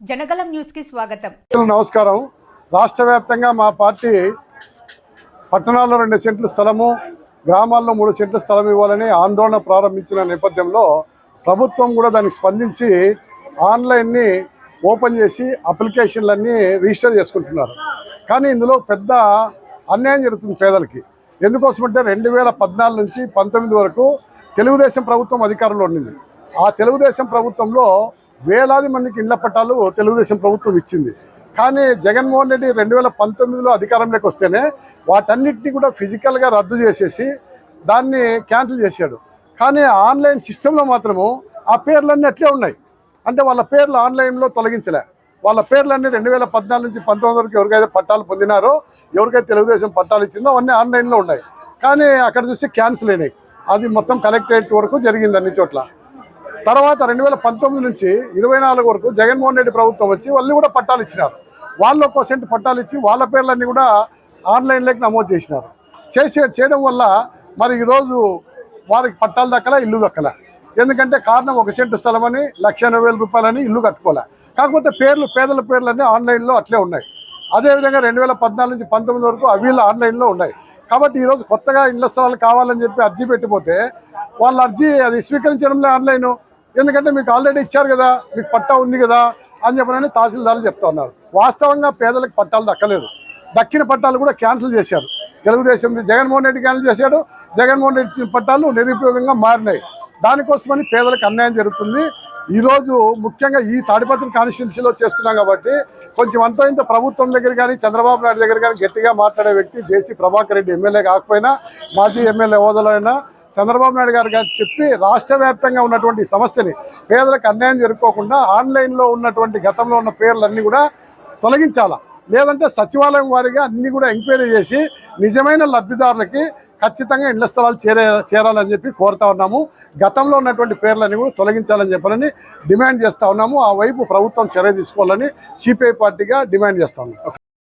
జనగలం న్యూస్కి స్వాగతం. నమస్కారం. రాష్ట్ర వ్యాప్తంగా మా పార్టీ పట్టణాల్లో రెండు సెంట్లు స్థలము గ్రామాల్లో మూడు సెంట్లు స్థలం ఇవ్వాలని ఆందోళన ప్రారంభించిన నేపథ్యంలో ప్రభుత్వం కూడా దానికి స్పందించి ఆన్లైన్ని ఓపెన్ చేసి అప్లికేషన్లన్నీ రిజిస్టర్ చేసుకుంటున్నారు. కానీ ఇందులో పెద్ద అన్యాయం జరుగుతుంది పేదలకి. ఎందుకోసమంటే రెండు వేల పద్నాలుగు నుంచి పంతొమ్మిది వరకు తెలుగుదేశం ప్రభుత్వం అధికారంలో ఉండింది. ఆ తెలుగుదేశం ప్రభుత్వంలో వేలాది మందికి ఇళ్ళ పట్టాలు తెలుగుదేశం ప్రభుత్వం ఇచ్చింది. కానీ జగన్మోహన్ రెడ్డి రెండు వేల పంతొమ్మిదిలో అధికారంలోకి వస్తేనే వాటన్నిటిని కూడా ఫిజికల్గా రద్దు చేసేసి దాన్ని క్యాన్సిల్ చేశాడు. కానీ ఆన్లైన్ సిస్టంలో మాత్రము ఆ పేర్లన్నీ అట్లే ఉన్నాయి. అంటే వాళ్ళ పేర్లు ఆన్లైన్లో తొలగించలే. వాళ్ళ పేర్లన్నీ రెండు వేల పద్నాలుగు నుంచి పంతొమ్మిది వరకు ఎవరికైతే పట్టాలు పొందినారో ఎవరికైతే తెలుగుదేశం పట్టాలు ఇచ్చిందో అవన్నీ ఆన్లైన్లో ఉన్నాయి. కానీ అక్కడ చూసి క్యాన్సిల్ అయినాయి. అది మొత్తం కలెక్టరేట్ వరకు జరిగింది అన్ని చోట్ల. తర్వాత రెండు వేల పంతొమ్మిది నుంచి ఇరవై నాలుగు వరకు జగన్మోహన్ రెడ్డి ప్రభుత్వం వచ్చి వాళ్ళు కూడా పట్టాలు ఇచ్చినారు. వాళ్ళు ఒక సెంట్ పట్టాలు ఇచ్చి వాళ్ళ పేర్లన్నీ కూడా ఆన్లైన్లోకి నమోదు చేసినారు. చేసే చేయడం వల్ల మరి ఈరోజు వారికి పట్టాలు దక్కల ఇల్లు దక్కల. ఎందుకంటే కారణం ఒక సెంటు స్థలమని లక్ష ఎనభై వేల రూపాయలని ఇల్లు కట్టుకోలే. కాకపోతే పేర్లు పేదల పేర్లన్నీ ఆన్లైన్లో అట్లే ఉన్నాయి. అదేవిధంగా రెండు వేల పద్నాలుగు నుంచి పంతొమ్మిది వరకు అవి ఆన్లైన్లో ఉన్నాయి. కాబట్టి ఈరోజు కొత్తగా ఇళ్ళ స్థలాలు కావాలని చెప్పి అర్జీ పెట్టిపోతే వాళ్ళ అర్జీ అది స్వీకరించడంలో ఆన్లైన్. ఎందుకంటే మీకు ఆల్రెడీ ఇచ్చారు కదా మీకు పట్టా ఉంది కదా అని చెప్పనని తహసీల్దార్లు చెప్తా ఉన్నారు. వాస్తవంగా పేదలకు పట్టాలు దక్కలేదు. దక్కిన పట్టాలు కూడా క్యాన్సిల్ చేశారు. తెలుగుదేశం జగన్మోహన్ రెడ్డి క్యాన్సిల్ చేశాడు. జగన్మోహన్ రెడ్డి ఇచ్చిన పట్టాలు నిరుపయోగంగా మారినాయి. దానికోసమని పేదలకు అన్యాయం జరుగుతుంది. ఈరోజు ముఖ్యంగా ఈ తాడిపత్రి కాన్స్టిట్యున్సీలో చేస్తున్నాం కాబట్టి కొంచెం అంత ఇంత ప్రభుత్వం దగ్గర కానీ చంద్రబాబు నాయుడు దగ్గర కానీ గట్టిగా మాట్లాడే వ్యక్తి జేసీ ప్రభాకర్ రెడ్డి ఎమ్మెల్యే కాకపోయినా మాజీ ఎమ్మెల్యే హోదాలో అయినా చంద్రబాబు నాయుడు గారు గారు చెప్పి రాష్ట్ర వ్యాప్తంగా ఉన్నటువంటి సమస్యని పేదలకు అన్యాయం జరుపుకోకుండా ఆన్లైన్లో ఉన్నటువంటి గతంలో ఉన్న పేర్లన్నీ కూడా తొలగించాలా? లేదంటే సచివాలయం వారిగా అన్ని కూడా ఎంక్వైరీ చేసి నిజమైన లబ్ధిదారులకి ఖచ్చితంగా ఇళ్ళ స్థలాలు చేరే చేరాలని చెప్పి కోరుతా ఉన్నాము. గతంలో ఉన్నటువంటి పేర్లన్నీ కూడా తొలగించాలని చెప్పాలని డిమాండ్ చేస్తూ ఉన్నాము. ఆ వైపు ప్రభుత్వం చర్య తీసుకోవాలని సిపిఐ పార్టీగా డిమాండ్ చేస్తా ఉన్నాం.